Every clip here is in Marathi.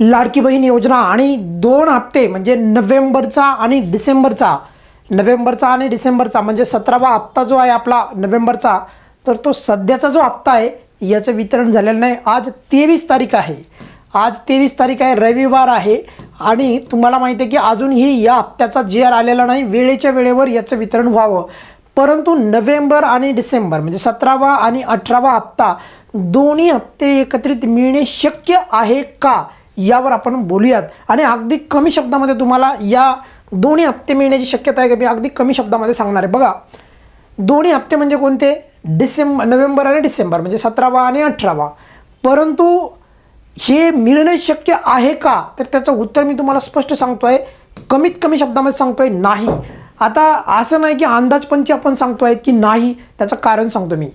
लाडकी बहीण योजना आणि दोन हप्ते म्हणजे नोव्हेंबरचा आणि डिसेंबरचा. नोव्हेंबरचा आणि डिसेंबरचा म्हणजे सतरावा हप्ता जो आहे आपला नोव्हेंबरचा तर तो सध्याचा जो हप्ता आहे याचं वितरण झालेलं नाही. आज तेवीस तारीख आहे. आज तेवीस तारीख आहे रविवार आहे. आणि तुम्हाला माहिती आहे की अजूनही या हप्त्याचा जी आर आलेला नाही वेळेच्या वेळेवर याचं वितरण व्हावं. परंतु नोव्हेंबर आणि डिसेंबर म्हणजे सतरावा आणि अठरावा हप्ता दोन्ही हप्ते एकत्रित मिळणे शक्य आहे का? यावर आपण बोलूयात. आणि अगदी कमी शब्दामध्ये तुम्हाला या दोन्ही हप्ते मिळण्याची शक्यता आहे का? मी अगदी कमी शब्दामध्ये सांगणार आहे. बघा दोन्ही हप्ते म्हणजे कोणते? डिसेंबर नोव्हेंबर आणि डिसेंबर म्हणजे सतरावा आणि अठरावा. परंतु हे मिळणे शक्य आहे का? तर त्याचं उत्तर मी तुम्हाला स्पष्ट सांगतोय. कमीत कमी शब्दामध्ये सांगतोय नाही. आता असं नाही की अंदाजपंची आपण सांगतो आहेत की नाही त्याचं कारण सांगतो मी.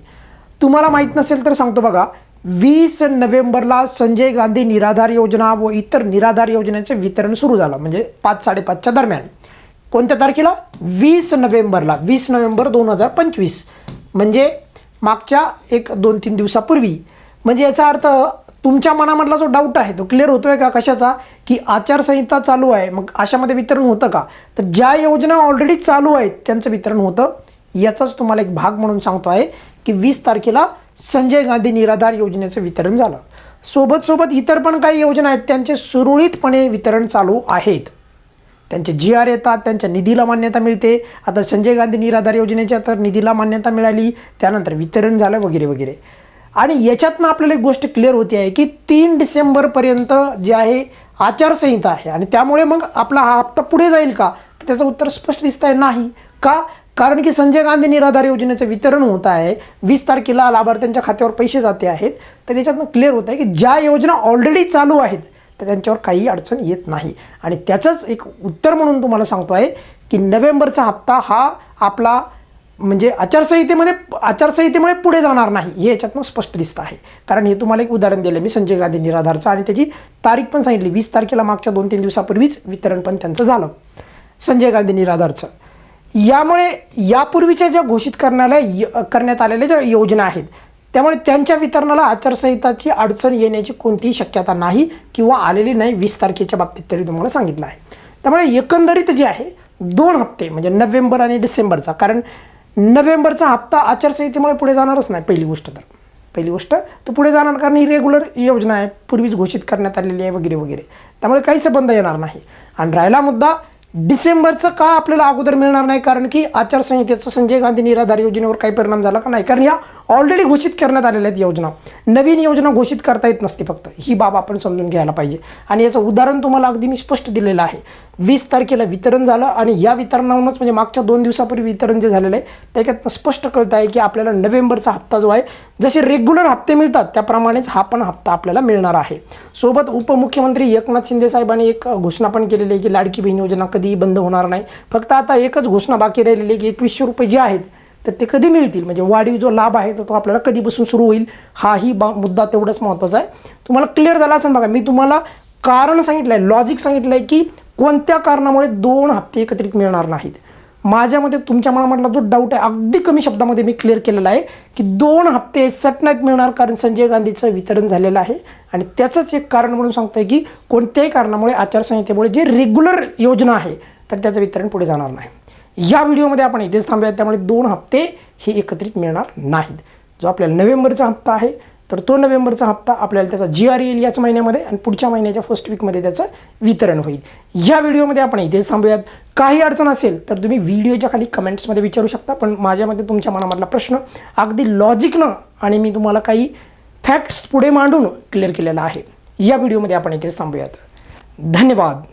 तुम्हाला माहीत नसेल तर सांगतो बघा. वीस नोव्हेंबरला संजय गांधी निराधार योजना व इतर निराधार योजनेचे वितरण सुरू झालं म्हणजे पाच साडेपाचच्या दरम्यान. कोणत्या तारखेला? वीस नोव्हेंबरला वीस नोव्हेंबर दोन हजार पंचवीस. म्हणजे मागच्या एक दोन तीन दिवसापूर्वी. म्हणजे याचा अर्थ तुमच्या मनामधला जो डाऊट आहे तो क्लिअर होतोय का कशाचा? की आचारसंहिता चालू आहे मग अशामध्ये वितरण होतं का? तर ज्या योजना ऑलरेडी चालू आहेत त्यांचं वितरण होतं. याचाच तुम्हाला एक भाग म्हणून सांगतो आहे. की वीस तारखेला संजय गांधी निराधार योजनेचं वितरण झालं. सोबत सोबत इतर पण काही योजना आहेत त्यांचे सुरळीतपणे वितरण चालू आहेत. त्यांचे जी आर येतात त्यांच्या निधीला मान्यता मिळते. आता संजय गांधी निराधार योजनेच्या तर निधीला मान्यता मिळाली त्यानंतर वितरण झालं वगैरे वगैरे. आणि याच्यातनं आपल्याला एक गोष्ट क्लिअर होती आहे की तीन डिसेंबरपर्यंत जे आहे आचारसंहिता आहे. आणि त्यामुळे मग आपला हा हप्ता पुढे जाईल का? तर त्याचं उत्तर स्पष्ट दिसत आहे नाही. का? कारण की संजय गांधी निराधार योजनेचं वितरण होत आहे वीस तारखेला लाभार्थ्यांच्या खात्यावर पैसे जाते आहेत तर याच्यातनं क्लिअर होत आहे की ज्या योजना ऑलरेडी चालू आहेत तर त्यांच्यावर काही अडचण येत नाही. आणि त्याचंच एक उत्तर म्हणून तुम्हाला सांगतो आहे की नोव्हेंबरचा हप्ता हा आपला म्हणजे आचारसंहितेमध्ये आचारसंहितेमुळे पुढे जाणार नाही हे याच्यातनं स्पष्ट दिसतं आहे. कारण हे तुम्हाला एक उदाहरण दिलं मी संजय गांधी निराधारचं आणि त्याची तारीख पण सांगितली वीस तारखेला मागच्या दोन तीन दिवसापूर्वीच वितरण पण त्यांचं झालं. संजय गांधी निराधारचं. यामुळे यापूर्वीच्या ज्या घोषित करण्याला य- करण्यात आलेल्या ज्या योजना आहेत त्यामुळे त्यांच्या वितरणाला आचारसंहिताची अडचण येण्याची कोणतीही शक्यता नाही किंवा आलेली नाही वीस तारखेच्या बाबतीत तरी तुम्हाला सांगितलं आहे. त्यामुळे एकंदरीत जे आहे दोन हप्ते म्हणजे नोव्हेंबर आणि डिसेंबरचा कारण नोव्हेंबरचा हप्ता आचारसंहितेमुळे पुढे जाणारच नाही पहिली गोष्ट तर. पहिली गोष्ट तो पुढे जाणार कारण ही रेग्युलर योजना आहे पूर्वीच घोषित करण्यात आलेली आहे वगैरे वगैरे. त्यामुळे काही संबंध येणार नाही. आणि राहिला मुद्दा डिसेंबरचं का आपल्याला अगोदर मिळणार नाही? कारण की आचारसंहितेचा संजय गांधी निराधार योजनेवर काही परिणाम झाला का नाही? कारण या ऑलरेडी घोषित करण्यात आलेल्या आहेत योजना. नवीन योजना घोषित करता येत नसते फक्त. ही बाब आपण समजून घ्यायला पाहिजे. आणि याचं उदाहरण तुम्हाला अगदी मी स्पष्ट दिलेलं आहे. वीस तारखेला वितरण झालं आणि या वितरणाहूनच म्हणजे मागच्या दोन दिवसापूर्वी वितरण जे झालेलं आहे त्याच्यात स्पष्ट कळत आहे की आपल्याला नोव्हेंबरचा हप्ता जो आहे जसे रेग्युलर हप्ते मिळतात त्याप्रमाणेच हा पण हप्ता आपल्याला मिळणार आहे. सोबत उपमुख्यमंत्री एकनाथ शिंदे साहेबांनी एक घोषणा पण केलेली आहे की लाडकी बहीण योजना कधीही बंद होणार नाही. फक्त आता एकच घोषणा बाकी राहिलेली आहे की एकवीसशे रुपये जे आहेत तर ते कधी मिळतील? म्हणजे वाढीव जो लाभ आहे तर तो आपल्याला कधीपासून सुरू होईल? हाही बा मुद्दा तेवढाच महत्त्वाचा आहे. तुम्हाला क्लिअर झाला असेल बघा मी तुम्हाला कारण सांगितलं आहे लॉजिक सांगितलं आहे की कोणत्या कारणामुळे दोन हप्ते एकत्रित मिळणार नाहीत. माझ्यामध्ये तुमच्या मनामधला जो डाऊट आहे अगदी कमी शब्दामध्ये मी क्लिअर केलेला आहे की दोन हप्ते सट नाहीत मिळणार कारण संजय गांधीचं वितरण झालेलं आहे. आणि त्याचंच एक कारण म्हणून सांगतो आहे की कोणत्याही कारणामुळे आचारसंहितेमुळे जे रेग्युलर योजना आहे तर त्याचं वितरण पुढे जाणार नाही. या व्हिडिओमध्ये आपण इथेच थांबूयात. त्यामुळे दोन हप्ते हे एकत्रित मिळणार नाहीत. जो आपल्याला नोव्हेंबरचा हप्ता आहे तर तो नोव्हेंबरचा हप्ता आपल्याला त्याचा जी आर येईल याच महिन्यामध्ये आणि पुढच्या महिन्याच्या फर्स्ट वीकमध्ये त्याचं वितरण होईल. या व्हिडिओमध्ये आपण इथेच थांबूयात. काही अडचण असेल तर तुम्ही व्हिडिओच्या खाली कमेंट्समध्ये विचारू शकता पण माझ्यामध्ये तुमच्या मनामधला प्रश्न अगदी लॉजिकनं आणि मी तुम्हाला काही फॅक्ट्स पुढे मांडून क्लिअर केलेला आहे. या व्हिडिओमध्ये आपण इथेच थांबूयात. धन्यवाद.